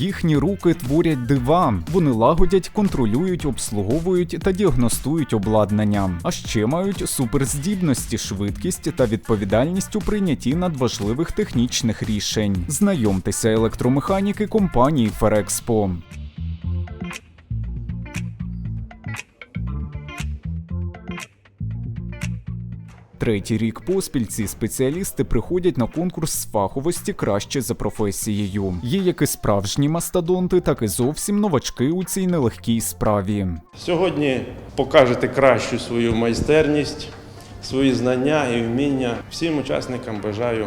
Їхні руки творять дива. Вони лагодять, контролюють, обслуговують та діагностують обладнання. А ще мають суперздібності, швидкість та відповідальність у прийнятті надважливих технічних рішень. Знайомтеся електромеханіки компанії Ферекспо. Третій рік поспіль ці спеціалісти приходять на конкурс з фаховості краще за професією. Є як і справжні мастодонти, так і зовсім новачки у цій нелегкій справі. Сьогодні покажете кращу свою майстерність, свої знання і вміння. Всім учасникам бажаю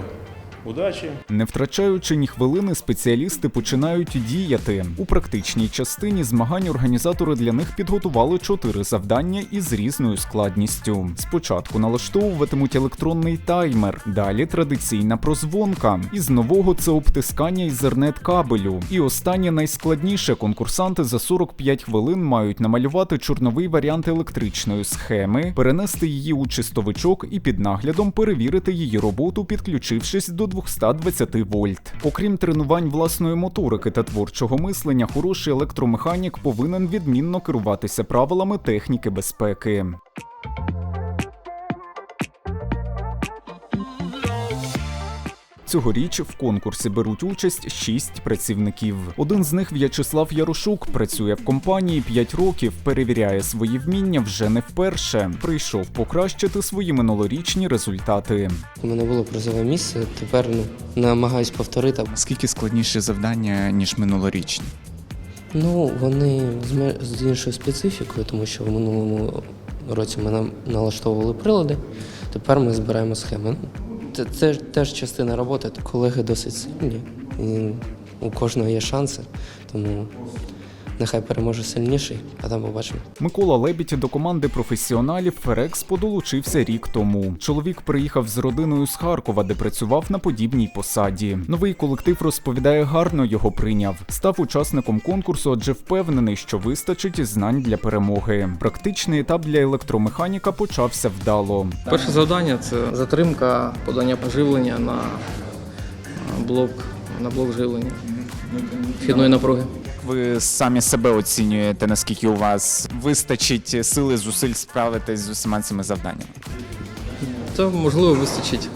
удачі. Не втрачаючи ні хвилини, спеціалісти починають діяти. У практичній частині змагань організатори для них підготували чотири завдання із різною складністю. Спочатку налаштовуватимуть електронний таймер, далі традиційна прозвонка. Із нового це обтискання ізернет кабелю. І останнє найскладніше конкурсанти за 45 хвилин мають намалювати чорновий варіант електричної схеми, перенести її у чистовичок і під наглядом перевірити її роботу, підключившись до 220 вольт. Окрім тренувань власної моторики та творчого мислення, хороший електромеханік повинен відмінно керуватися правилами техніки безпеки. Цьогоріч в конкурсі беруть участь шість працівників. Один з них В'ячеслав Ярошук працює в компанії 5 років, перевіряє свої вміння вже не вперше. Прийшов покращити свої минулорічні результати. У мене було призове місце, тепер ну, намагаюсь повторити. Скільки складніші завдання, ніж минулорічні? Ну, вони з іншою специфікою, тому що в минулому році ми нам налаштовували прилади, тепер ми збираємо схеми. Це теж частина роботи. Колеги досить сильні, і у кожного є шанси, тому нехай переможе сильніший, а там побачимо. Микола Лебідь до команди професіоналів Ферекспо долучився рік тому. Чоловік приїхав з родиною з Харкова, де працював на подібній посаді. Новий колектив розповідає, гарно його прийняв. Став учасником конкурсу, адже впевнений, що вистачить знань для перемоги. Практичний етап для електромеханіка почався вдало. Перше завдання це затримка подання живлення на блок, на блок живлення вхідної напруги. Ви самі себе оцінюєте, наскільки у вас вистачить сили, зусиль справитись з усіма цими завданнями? Та можливо вистачить.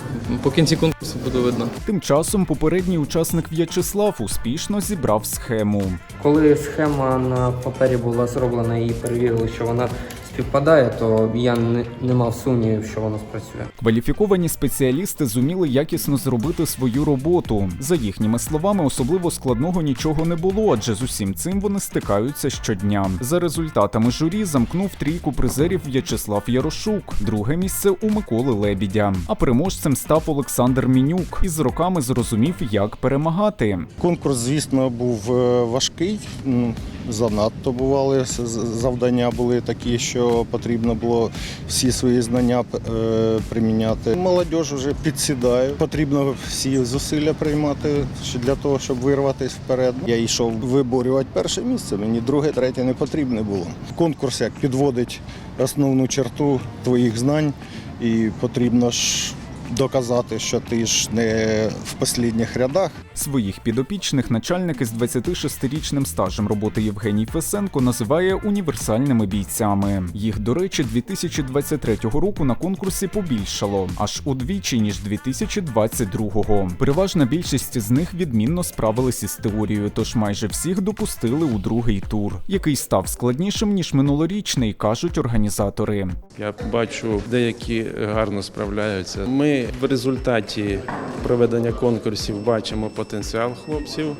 По кінці конкурсу буде видно. Тим часом попередній учасник В'ячеслав успішно зібрав схему. Коли схема на папері була зроблена і перевірили, що вона співпадає, то я не, не мав сумнівів, що воно спрацює. Кваліфіковані спеціалісти зуміли якісно зробити свою роботу. За їхніми словами, особливо складного нічого не було, адже з усім цим вони стикаються щодня. За результатами журі замкнув трійку призерів В'ячеслав Ярошук, друге місце у Миколи Лебідя. А переможцем став Олександр Мінюк і з роками зрозумів, як перемагати. Конкурс, звісно, був е, важкий. Занадто бували завдання були такі, що потрібно було всі свої знання е, приміняти. Молодь вже підсідає. Потрібно всі зусилля приймати для того, щоб вирватися вперед. Я йшов виборювати перше місце. Мені друге, третє не потрібно було. Конкурс як підводить основну черту твоїх знань, і потрібно ж доказати, що ти ж не в останніх рядах. Своїх підопічних начальник із 26-річним стажем роботи Євгеній Фесенко називає універсальними бійцями. Їх, до речі, 2023 року на конкурсі побільшало аж удвічі ніж 2022-го. Переважна більшість з них відмінно справились із теорією, тож майже всіх допустили у другий тур, який став складнішим ніж минулорічний, кажуть організатори. Я бачу, деякі гарно справляються. Ми в результаті проведення конкурсів бачимо потенціал хлопців.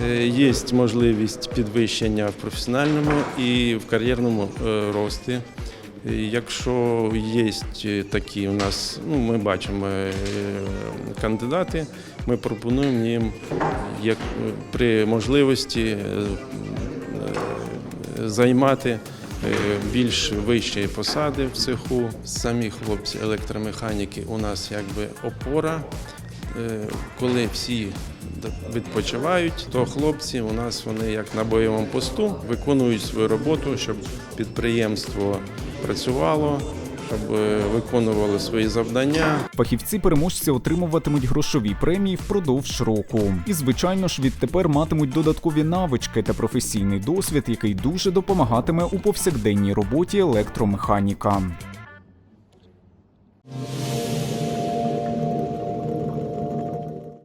Е, Є можливість підвищення в професіональному і в кар'єрному е, рості. Е, Якщо є такі у нас, ну ми бачимо кандидати, ми пропонуємо їм як при можливості займати більш вищі посади в цеху. Самі хлопці електромеханіки у нас якби опора. Е, Коли всі відпочивають, то хлопці у нас вони як на бойовому посту виконують свою роботу, щоб підприємство працювало щоб е, виконували свої завдання. Фахівці переможці отримуватимуть грошові премії впродовж року. І, звичайно ж, відтепер матимуть додаткові навички та професійний досвід, який дуже допомагатиме у повсякденній роботі електромеханіка.